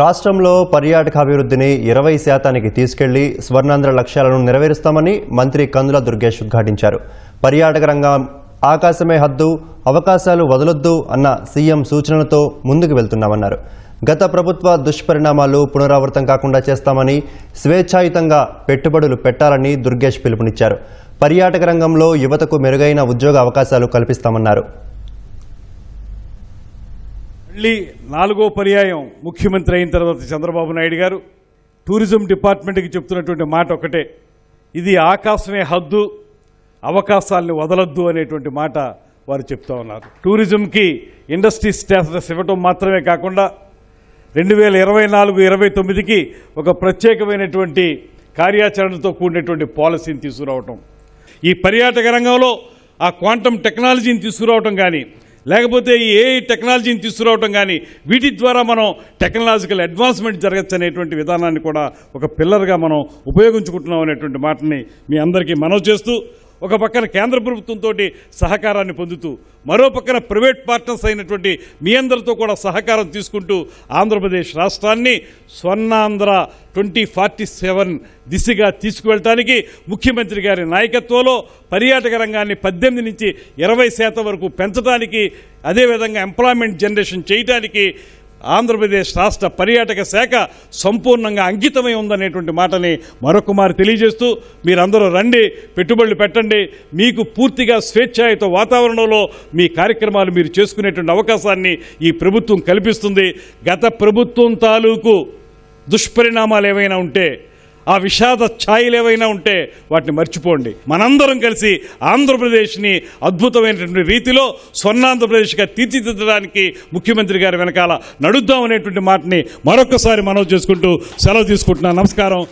రాష్ట్రంలో పర్యాటకాభివృద్ధిని ఇరవై శాతానికి తీసుకెళ్ళి స్వర్ణాంధ్ర లక్ష్యాలను నెరవేరుస్తామని మంత్రి కందుల దుర్గేష్ ఉద్ఘాటించారు. పర్యాటక రంగం ఆకాశమే హద్దు అవకాశాలు వదలొద్దు అన్న సీఎం సూచనలతో ముందుకు వెళ్తున్నామన్నారు. గత ప్రభుత్వ దుష్పరిణామాలు పునరావృతం కాకుండా చేస్తామని స్వేచ్ఛాయుతంగా పెట్టుబడులు పెట్టాలని దుర్గేష్ పిలుపునిచ్చారు. పర్యాటక రంగంలో యువతకు మెరుగైన ఉద్యోగ అవకాశాలు కల్పిస్తామన్నారు. మళ్ళీ నాలుగో పర్యాయం ముఖ్యమంత్రి అయిన తర్వాత చంద్రబాబు నాయుడు గారు. టూరిజం డిపార్ట్మెంట్కి చెప్తున్నటువంటి మాట ఒకటే ఇది ఆకాశమే హద్దు అవకాశాలని వదలొద్దు అనేటువంటి మాట వారు చెప్తా ఉన్నారు. టూరిజంకి ఇండస్ట్రీ స్టేటస్ ఇవ్వటం మాత్రమే కాకుండా రెండు వేల ఇరవై నాలుగు ఇరవై తొమ్మిదికి ఒక ప్రత్యేకమైనటువంటి కార్యాచరణతో కూడినటువంటి పాలసీని తీసుకురావటం. ఈ పర్యాటక రంగంలో ఆ క్వాంటమ్ టెక్నాలజీని తీసుకురావటం కానీ లేకపోతే ఏ టెక్నాలజీని తీసుకురావటం కానీ వీటి ద్వారా మనం టెక్నాలజికల్ అడ్వాన్స్మెంట్ జరగచ్చు అనేటువంటి విధానాన్ని కూడా ఒక పిల్లర్గా మనం ఉపయోగించుకుంటున్నాం అనేటువంటి మాటని మీ అందరికీ మనవి చేస్తూ ఒక పక్కన కేంద్ర ప్రభుత్వంతో సహకారాన్ని పొందుతూ మరో పక్కన ప్రైవేట్ పార్ట్నర్స్ అయినటువంటి మీ అందరితో కూడా సహకారం తీసుకుంటూ ఆంధ్రప్రదేశ్ రాష్ట్రాన్ని స్వర్ణాంధ్ర ట్వంటీ ఫార్టీ సెవెన్ దిశగా తీసుకువెళ్ళటానికి ముఖ్యమంత్రి గారి నాయకత్వంలో పర్యాటక రంగాన్ని పద్దెనిమిది నుంచి ఇరవై శాతం వరకు పెంచడానికి అదేవిధంగా ఎంప్లాయ్మెంట్ జనరేషన్ చేయడానికి ఆంధ్రప్రదేశ్ రాష్ట్ర పర్యాటక శాఖ సంపూర్ణంగా అంకితమై ఉందనేటువంటి మాటని మరొకమారు తెలియజేస్తూ మీరందరూ రండి పెట్టుబడులు పెట్టండి. మీకు పూర్తిగా స్వేచ్ఛాయుత వాతావరణంలో మీ కార్యక్రమాలు మీరు చేసుకునేటువంటి అవకాశాన్ని ఈ ప్రభుత్వం కల్పిస్తుంది. గత ప్రభుత్వం తాలూకు దుష్పరిణామాలు ఏవైనా ఉంటే ఆ విషాద ఛాయలు ఏవైనా ఉంటే వాటిని మర్చిపోండి. మనందరం కలిసి ఆంధ్రప్రదేశ్ని అద్భుతమైనటువంటి రీతిలో స్వర్ణాంధ్రప్రదేశ్గా తీర్చిదిద్దడానికి ముఖ్యమంత్రి గారి వెనకాల నడుద్దాం అనేటువంటి మాటని మరొకసారి మనవి చేసుకుంటూ సెలవు తీసుకుంటున్నాను. నమస్కారం.